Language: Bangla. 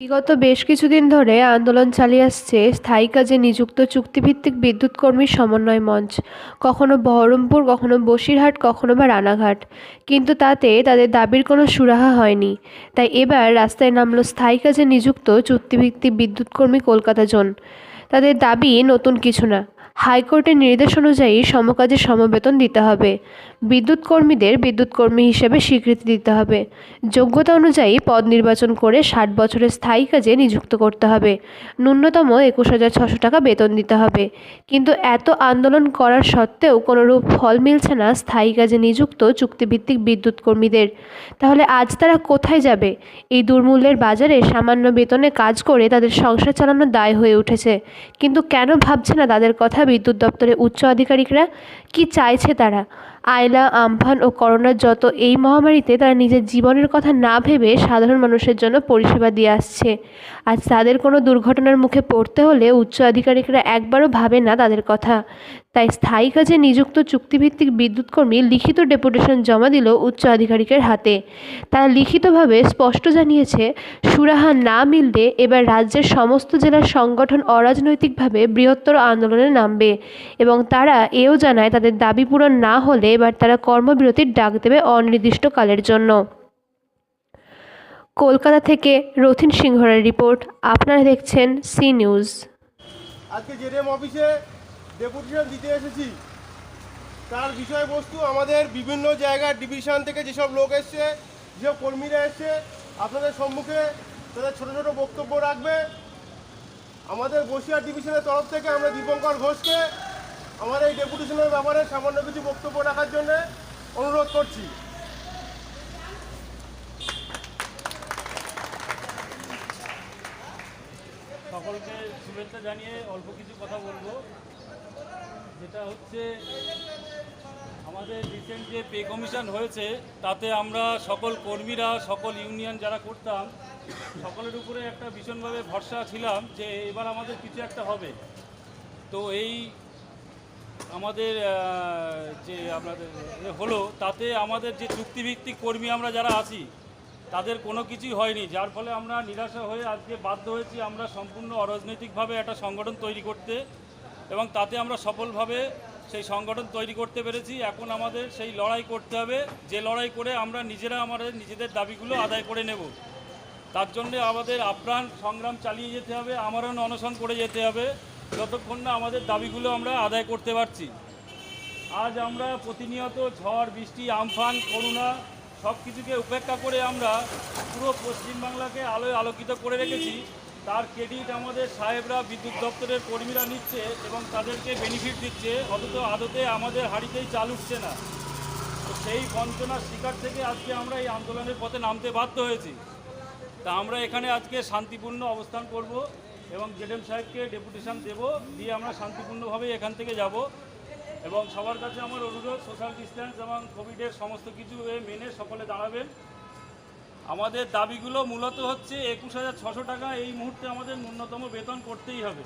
বিগত বেশ কিছুদিন ধরে আন্দোলন চালিয়ে আসছে স্থায়ী কাজে নিযুক্ত চুক্তিভিত্তিক বিদ্যুৎ কর্মী সমন্বয় মঞ্চ, কখনো বহরমপুর, কখনো বসিরহাট, কখনো বা রানাঘাট। কিন্তু তাতে তাদের দাবির কোনো সুরাহা হয়নি। তাই এবার রাস্তায় নামলো স্থায়ী কাজে নিযুক্ত চুক্তিভিত্তিক বিদ্যুৎ কর্মী কলকাতা জোন। তাদের দাবি নতুন কিছু না। হাইকোর্টের নির্দেশ অনুযায়ী সমকাজে সমবেতন দিতে হবে। বিদ্যুৎ কর্মীদের বিদ্যুৎ কর্মী হিসেবে স্বীকৃতি দিতে হবে। যোগ্যতা অনুযায়ী পদ নির্বাচন করে ষাট বছরের স্থায়ী কাজে নিযুক্ত করতে হবে। ন্যূনতম একুশ হাজার ছশো টাকা বেতন দিতে হবে। কিন্তু এত আন্দোলন করার সত্ত্বেও কোনোরূপ ফল মিলছে না স্থায়ী কাজে নিযুক্ত চুক্তিভিত্তিক বিদ্যুৎ কর্মীদের। তাহলে আজ তারা কোথায় যাবে? এই দুর্মূল্যের বাজারে সামান্য বেতনে কাজ করে তাদের সংসার চালানোর দায় হয়ে উঠেছে। কিন্তু কেন ভাবছে না তাদের কথা বিদ্যুৎ দপ্তরের উচ্চ আধিকারিকরা কি চাইছে তারা? আয়লা আমফান ও করোনার যত এই মহামারীতে তারা নিজের জীবনের কথা না ভেবে সাধারণ মানুষের জন্য পরিষেবা দিয়ে আসছে। আজ তাদের কোনো দুর্ঘটনার মুখে পড়তে হলে উচ্চ আধিকারিকরা একবারও ভাবে না তাদের কথা। তাই স্থায়ী কাজে নিযুক্ত চুক্তিভিত্তিক বিদ্যুৎ কর্মী লিখিত ডেপুটেশন জমা দিল উচ্চ আধিকারিকের হাতে। তারা লিখিতভাবে স্পষ্ট জানিয়েছে, সুরাহা না মিললে এবার রাজ্যের সমস্ত জেলার সংগঠন অরাজনৈতিকভাবে বৃহত্তর আন্দোলনে নামবে এবং তারা এও জানায় তাদের দাবি পূরণ না হলে এবার তারা কর্মবিরতির ডাক দেবে অনির্দিষ্টকালের জন্য। কলকাতা থেকে রথিন সিংহরের রিপোর্ট, আপনারা দেখছেন সি নিউজ। আজকে জেডিএম অফিসে ডেপুটেশন দিতে এসেছি, তার বিষয়বস্তু আমাদের বিভিন্ন জায়গার ডিভিশন থেকে যেসব লোক এসছে, যেসব কর্মীরা এসছে, আপনাদের সম্মুখে তাদের ছোটো ছোটো বক্তব্য রাখবে। আমাদের বসিয়ার ডিভিশনের তরফ থেকে আমরা দীপঙ্কর ঘোষকে আমার এই ডেপুটেশনের ব্যাপারে সামান্য কিছু বক্তব্য রাখার জন্য অনুরোধ করছি। সকলকে শুভেচ্ছা জানিয়ে অল্প কিছু কথা বলব। যেটা হচ্ছে, আমাদের রিসেন্ট যে পে কমিশন হয়েছে, তাতে আমরা সকল কর্মীরা, সকল ইউনিয়ন যারা করতাম, সকলের উপরে একটা ভীষণভাবে ভরসা ছিলাম যে এবার আমাদের কিছু একটা হবে। তো এই আমাদের যে আপনাদের হলো, তাতে আমাদের যে চুক্তিভিত্তিক কর্মী আমরা যারা আছি, তাদের কোনো কিছুই হয়নি, যার ফলে আমরা নিরাশা হয়ে আজকে বাধ্য হয়েছি আমরা সম্পূর্ণ অরাজনৈতিকভাবে একটা সংগঠন তৈরি করতে এবং তাতে আমরা সফলভাবে সেই সংগঠন তৈরি করতে পেরেছি। এখন আমাদের সেই লড়াই করতে হবে, যে লড়াই করে আমরা নিজেরা আমাদের নিজেদের দাবিগুলো আদায় করে নেব। তার জন্যে আমাদের আপ্রাণ সংগ্রাম চালিয়ে যেতে হবে আমারও অনশন করে যেতে হবে। যতক্ষণ না আমাদের দাবিগুলো আমরা আদায় করতে পারছি। আজ আমরা প্রতিনিয়ত ঝড়, বৃষ্টি, আমফান করোনা সব কিছুকে উপেক্ষা করে আমরা পুরো পশ্চিমবাংলাকে আলোয় আলোকিত করে রেখেছি। তার ক্রেডিট আমাদের সাহেবরা বিদ্যুৎ দপ্তরের কর্মীরা নিচ্ছে এবং তাদেরকে বেনিফিট দিচ্ছে। অথচ আদতে আমাদের হাড়িতেই চাল উঠছে না। তো সেই বঞ্চনার শিকার থেকে আজকে আমরা এই আন্দোলনের পথে নামতে বাধ্য হয়েছি। তা আমরা এখানে আজকে শান্তিপূর্ণ অবস্থান করব। এবং জেডএম সাহেবকে ডেপুটেশন দেব, দিয়ে আমরা শান্তিপূর্ণভাবে এখান থেকে যাব। এবং সবার কাছে আমার অনুরোধ সোশ্যাল ডিস্ট্যান্স এবং কোভিডের সমস্ত কিছু মেনে সকলে দাঁড়াবেন। আমাদের দাবিগুলো মূলত হচ্ছে একুশ হাজার ছশো টাকা এই মুহূর্তে আমাদের ন্যূনতম বেতন করতেই হবে।